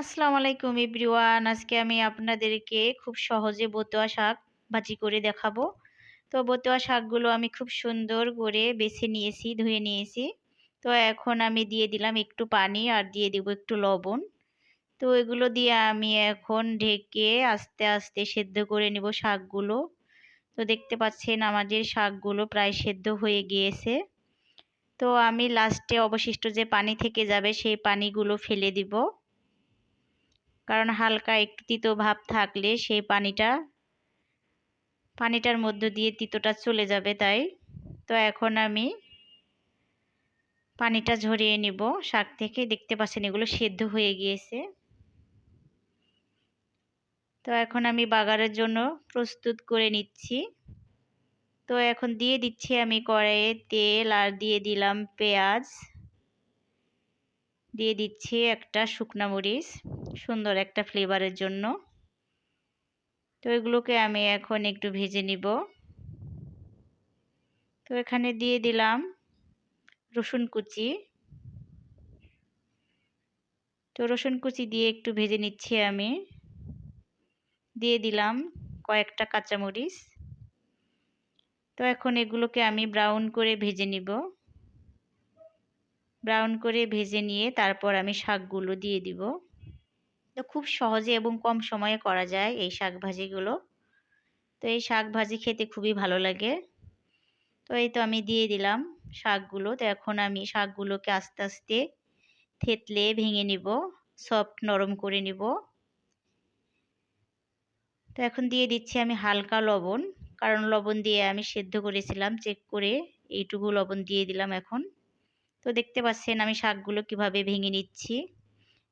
আসসালামু আলাইকুম এভরিওয়ান। আজকে আমি আপনাদেরকে খুব সহজে বতুয়া শাক ভাজি করে দেখাবো। তো বতুয়া শাকগুলো আমি খুব সুন্দর করে বেছে নিয়েছি, ধুয়ে নিয়েছি। তো এখন আমি দিয়ে দিলাম একটু পানি আর দিয়ে দেবো একটু লবণ। তো এগুলো দিয়ে আমি এখন ঢেকে আস্তে আস্তে সেদ্ধ করে নিব শাকগুলো। তো দেখতে পাচ্ছেন আমাদের শাকগুলো প্রায় সেদ্ধ হয়ে গিয়েছে। তো আমি লাস্টে অবশিষ্ট যে পানি থেকে যাবে সেই পানিগুলো ফেলে দিব। কারণ হালকা একটু তিতো ভাব থাকলে সেই পানিটা, পানিটার মধ্য দিয়ে তিতোটা চলে যাবে তাই। তো এখন আমি পানিটা ঝরিয়ে নিব। শাক থেকে দেখতে পাচ্ছেন এগুলো সেদ্ধ হয়ে গিয়েছে। তো এখন আমি বাগারের জন্য প্রস্তুত করে নিচ্ছি। তো এখন দিয়ে দিচ্ছি আমি কড়াইয়ে তেল আর দিয়ে দিলাম পেঁয়াজ। দিয়ে দিচ্ছি একটা শুকনো মরিচ, সুন্দর একটা ফ্লেভারের জন্য। তো এগুলোকে আমি এখন একটু ভেজে নিব। তো এখানে দিয়ে দিলাম রসুন কুচি। তো রসুন কুচি দিয়ে একটু ভেজে নিচ্ছি আমি। দিয়ে দিলাম কয়েকটা কাঁচামরিচ। তো এখন এগুলোকে আমি ব্রাউন করে ভেজে নিব। ব্রাউন করে ভেজে নিয়ে তারপর আমি শাকগুলো দিয়ে দিব। তো খুব সহজে এবং কম সময়ে করা যায় এই শাক ভাজিগুলো তো এই শাক ভাজি খেতে খুবই ভালো লাগে। তো এই তো আমি দিয়ে দিলাম শাকগুলো। তো এখন আমি শাকগুলোকে আস্তে আস্তে থেতলে ভেঙে নিব সফট নরম করে নিব। তো এখন দিয়ে দিচ্ছি আমি হালকা লবণ, কারণ লবণ দিয়ে আমি সেদ্ধ করেছিলাম চেক করে এইটুকু লবণ দিয়ে দিলাম এখন। তো দেখতে পাচ্ছেন আমি শাকগুলো কীভাবে ভেঙে নিচ্ছি।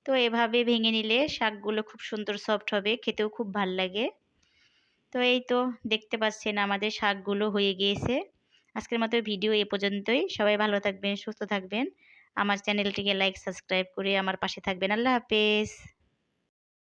তো এভাবে ভেঙে নিলে শাকগুলো খুব সুন্দর সফট হবে, খেতেও খুব ভালো লাগে। তো এই তো দেখতে পাচ্ছেন আমাদের শাকগুলো হয়ে গিয়েছে। আজকের মতো ভিডিও এ পর্যন্তই। সবাই ভালো থাকবেন, সুস্থ থাকবেন। আমার চ্যানেলটিকে লাইক সাবস্ক্রাইব করে আমার পাশে থাকবেন। আল্লাহ হাফেজ।